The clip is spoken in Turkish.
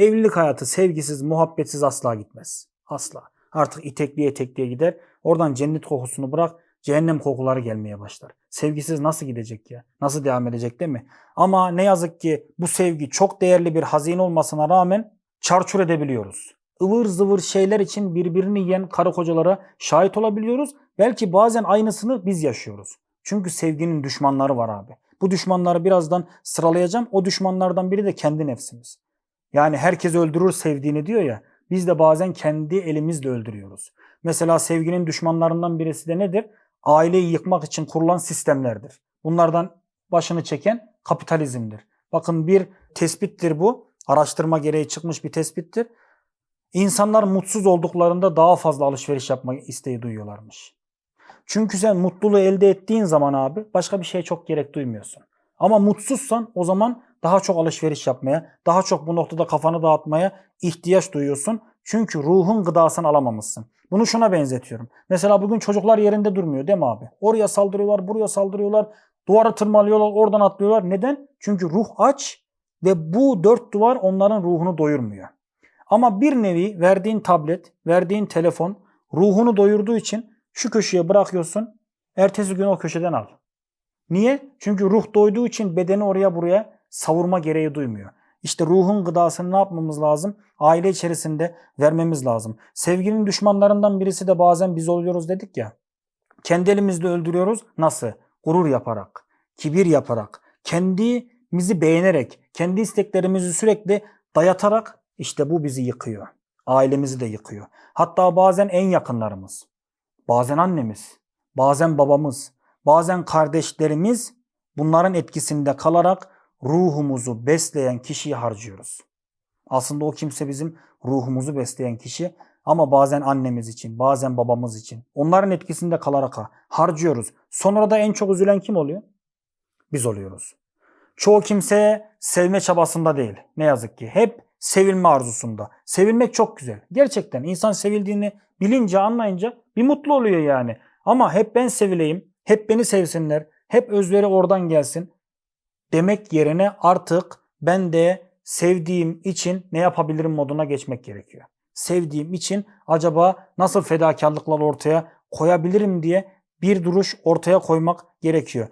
Evlilik hayatı sevgisiz, muhabbetsiz asla gitmez. Asla. Artık itekliye etekliye gider. Oradan cennet kokusunu bırak, cehennem kokuları gelmeye başlar. Sevgisiz nasıl gidecek ya? Nasıl devam edecek değil mi? Ama ne yazık ki bu sevgi çok değerli bir hazine olmasına rağmen çarçur edebiliyoruz. ıvır zıvır şeyler için birbirini yiyen karı kocalara şahit olabiliyoruz. Belki bazen aynısını biz yaşıyoruz. Çünkü sevginin düşmanları var abi. Bu düşmanları birazdan sıralayacağım. O düşmanlardan biri de kendi nefsimiz. Yani herkes öldürür sevdiğini diyor ya. Biz de bazen kendi elimizle öldürüyoruz. Mesela sevginin düşmanlarından birisi de nedir? Aileyi yıkmak için kurulan sistemlerdir. Bunlardan başını çeken kapitalizmdir. Bakın bir tespittir bu. Araştırma gereği çıkmış bir tespittir. İnsanlar mutsuz olduklarında daha fazla alışveriş yapma isteği duyuyorlarmış. Çünkü sen mutluluğu elde ettiğin zaman abi başka bir şeye çok gerek duymuyorsun. Ama mutsuzsan o zaman daha çok alışveriş yapmaya, daha çok bu noktada kafanı dağıtmaya ihtiyaç duyuyorsun. Çünkü ruhun gıdasını alamamışsın. Bunu şuna benzetiyorum. Mesela bugün çocuklar yerinde durmuyor değil mi abi? Oraya saldırıyorlar, buraya saldırıyorlar, duvarı tırmalıyorlar, oradan atlıyorlar. Neden? Çünkü ruh aç ve bu dört duvar onların ruhunu doyurmuyor. Ama bir nevi verdiğin tablet, verdiğin telefon ruhunu doyurduğu için şu köşeye bırakıyorsun. Ertesi gün o köşeden al. Niye? Çünkü ruh doyduğu için bedeni oraya buraya savurma gereği duymuyor. İşte ruhun gıdasını ne yapmamız lazım? Aile içerisinde vermemiz lazım. Sevginin düşmanlarından birisi de bazen biz oluyoruz dedik ya. Kendi elimizle öldürüyoruz. Nasıl? Gurur yaparak, kibir yaparak, kendimizi beğenerek, kendi isteklerimizi sürekli dayatarak işte bu bizi yıkıyor. Ailemizi de yıkıyor. Hatta bazen en yakınlarımız, bazen annemiz, bazen babamız, bazen kardeşlerimiz bunların etkisinde kalarak ruhumuzu besleyen kişiyi harcıyoruz. Aslında o kimse bizim ruhumuzu besleyen kişi ama bazen annemiz için, bazen babamız için onların etkisinde kalarak ha- harcıyoruz. Sonra da en çok üzülen kim oluyor? Biz oluyoruz. Çoğu kimse sevme çabasında değil. Ne yazık ki. Hep sevilme arzusunda. Sevilmek çok güzel. Gerçekten insan sevildiğini bilince, anlayınca bir mutlu oluyor yani. Ama hep ben sevileyim, hep beni sevsinler, hep özleri oradan gelsin demek yerine artık ben de sevdiğim için ne yapabilirim moduna geçmek gerekiyor. Sevdiğim için acaba nasıl fedakarlıklar ortaya koyabilirim diye bir duruş ortaya koymak gerekiyor.